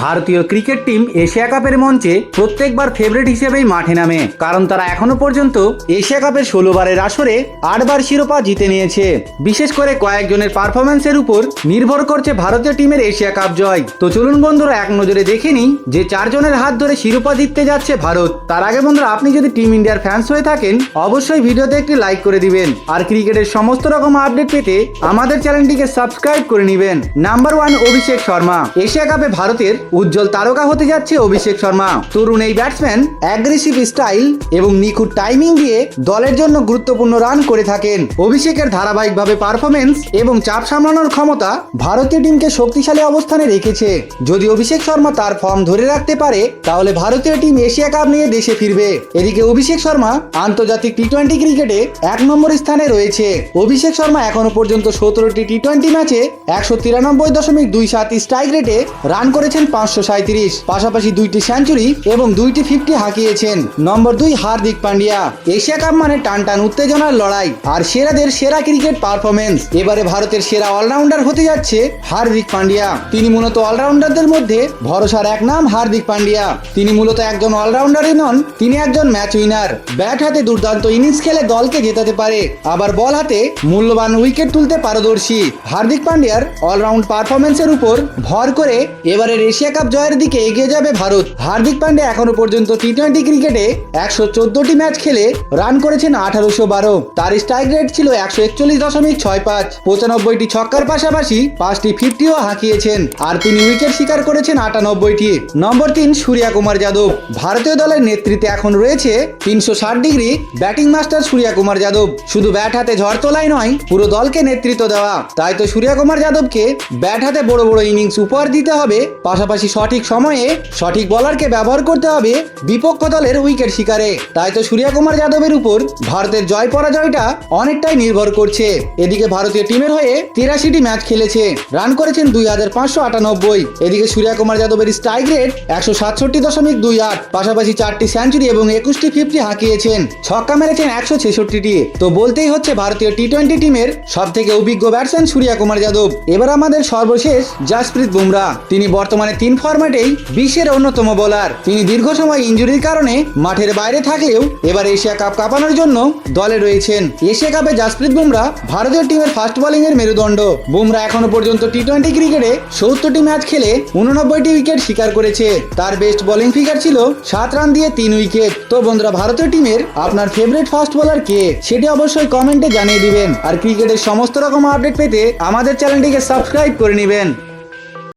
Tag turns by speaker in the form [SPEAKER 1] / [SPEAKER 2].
[SPEAKER 1] ভারতীয় cricket team Asia কাপের মঞ্চে প্রত্যেকবার ফেভারিট হিসেবেই মাঠে নামে। কারণ তারা এখনও পর্যন্ত এশিয়া কাপের ষোলো বারের আসরে আটবার শিরোপা জিতে নিয়েছে। বিশেষ করে কয়েকজনের পারফরমেন্সের উপর নির্ভর করছে ভারতীয় টিমের এশিয়া কাপ জয়। তো চলুন বন্ধুরা, এক নজরে দেখে নিই যে চারজনের হাত ধরে শিরোপা জিততে যাচ্ছে ভারত। তার আগে বন্ধুরা, আপনি যদি টিম ইন্ডিয়ার ফ্যান্স হয়ে থাকেন, অবশ্যই ভিডিওতে একটি লাইক করে দিবেন। আর ক্রিকেটের সমস্ত রকম আপডেট পেতে আমাদের চ্যানেলটিকে সাবস্ক্রাইব করে নেবেন। Number one Abhishek Sharma. Asia কাপে ভারতের উজ্জ্বল তারকা হতে যাচ্ছে অভিষেক শর্মা। তরুণ এই ব্যাটসম্যান অ্যাগ্রেসিভ স্টাইল এবং নিখুঁত টাইমিং দিয়ে দলের জন্য গুরুত্বপূর্ণ রান করে থাকেন। অভিষেকের ধারাবাহিকভাবে পারফরমেন্স এবং চাপ সামলানোর ক্ষমতা ভারতীয় টিমকে শক্তিশালী অবস্থানে রেখেছে। যদি অভিষেক শর্মা তার ফর্ম ধরে রাখতে পারে, তাহলে ভারতীয় টিম এশিয়া কাপ নিয়ে দেশে ফিরবে। এদিকে অভিষেক শর্মা আন্তর্জাতিক টি টোয়েন্টি ক্রিকেটে এক নম্বর স্থানে রয়েছে। অভিষেক শর্মা এখনও পর্যন্ত সতেরোটি টি টোয়েন্টি ম্যাচে একশো তিরানব্বই দশমিক দুই সাত স্ট্রাইক রেটে রান করেছেন পাঁচশো সাঁত্রিশ পাশাপাশি দুইটি সেঞ্চুরি এবং দুইটি ফিফটি হাঁকিয়েছেন। নম্বর দুই হার্দিক পান্ডিয়া। এশিয়া কাপ মানে টান টান উত্তেজনার লড়াই আর সেরাদের সেরা ক্রিকেট পারফরমেন্স এবারে ভারতের সেরা অলরাউন্ডার হতে যাচ্ছে হার্দিক পান্ডিয়া। তিনি মূলত অলরাউন্ডারদের মধ্যে ভরসার এক নাম হার্দিক পান্ডিয়া। তিনি মূলত একজন অলরাউন্ডারই নন, তিনি একজন ম্যাচ উইনার। ব্যাট হাতে দুর্দান্ত ইনিংস খেলে দলকে জেতাতে পারে, আবার বল হাতে মূল্যবান উইকেট তুলতে পারদর্শী। হার্দিক পান্ডিয়ার অলরাউন্ড পারফরমেন্সের উপর ভর করে এবারের এশিয়া কাপ জয়ের দিকে এগিয়ে যাবে ভারত। হার্দিক পান্ডে এখনও পর্যন্ত টি টোয়েন্টি ক্রিকেটে একশো চোদ্দটি ম্যাচ খেলে রান করেছেন আঠারোশো বারো। তার স্ট্রাইক রেট ছিল একশো একচল্লিশ দশমিক ছয় পাঁচ। পঁচানব্বইটি ছক্কার পাশাপাশি পাঁচটি ফিফটিও হাঁকিয়েছেন। আর তিনি উইকেট শিকার করেছেন আটানব্বইটি। নম্বর তিন সূর্যা কুমার যাদব। ভারতীয় দলের নেতৃত্বে এখন রয়েছে তিনশো ষাট degree batting master Surya Kumar Yadav. শুধু ব্যাট হাতে ঝড় তোলাই নয়, পুরো দলকে নেতৃত্ব দেওয়া। তাই তো সূর্যা কুমার যাদবকে ব্যাট হাতে বড় বড় ইনিংস উপহার দিতে হবে। পাশাপাশি সঠিক সময়ে সঠিক বলারকে ব্যবহার করতে হবে বিপক্ষ দলের উইকেট শিকারে। তাই তো সূর্যা কুমার যাদবের উপর ভারতের জয় পরাজয়টা অনেকটাই নির্ভর করছে। এদিকে ভারতীয় টিমের হয়ে তিরাশিটি ম্যাচ খেলেছে। রান করেছেন দুই হাজার পাঁচশো আটানব্বই। এদিকে সূর্যা কুমার যাদবের স্ট্রাইক রেট একশো সাতষট্টি দশমিক দুই আট। পাশাপাশি চারটি সেঞ্চুরি এবং একুশটি ফিফটি হাঁকিয়েছেন। ছক্কা মেরেছেন একশো ছেষট্টিটি। তো বলতেই হচ্ছে ভারতীয় টি টোয়েন্টি টিমের সব থেকে অভিজ্ঞ ব্যাটসম্যান সূর্যা কুমার যাদব। এবার আমাদের সর্বশেষ জাসপ্রীত বুমরা। তিনি বর্তমানে তিন ফরম্যাটেই বিশ্বের অন্যতম বোলার তিনি দীর্ঘ সময় ইঞ্জুরির কারণে মাঠের বাইরে থাকলেও এবার এশিয়া কাপ কাঁপানোর জন্য দলে রয়েছেন। এশিয়া কাপে জাসপ্রীত বুমরা ভারতীয় টিমের ফাস্ট বোলিং এর মেরুদণ্ড। বুমরা এখনও পর্যন্ত টি টোয়েন্টি ক্রিকেটে সত্তরটি ম্যাচ খেলে উননব্বইটি উইকেট শিকার করেছে। তার বেস্ট বোলিং ফিগার ছিল সাত রান দিয়ে তিন উইকেট তো বন্ধুরা, ভারতীয় টিমের আপনার ফেভারিট ফাস্ট বোলার কে, সেটি অবশ্যই কমেন্টে জানিয়ে দিবেন। আর ক্রিকেটের সমস্ত রকম আপডেট পেতে আমাদের চ্যানেলটিকে সাবস্ক্রাইব করে নেবেন।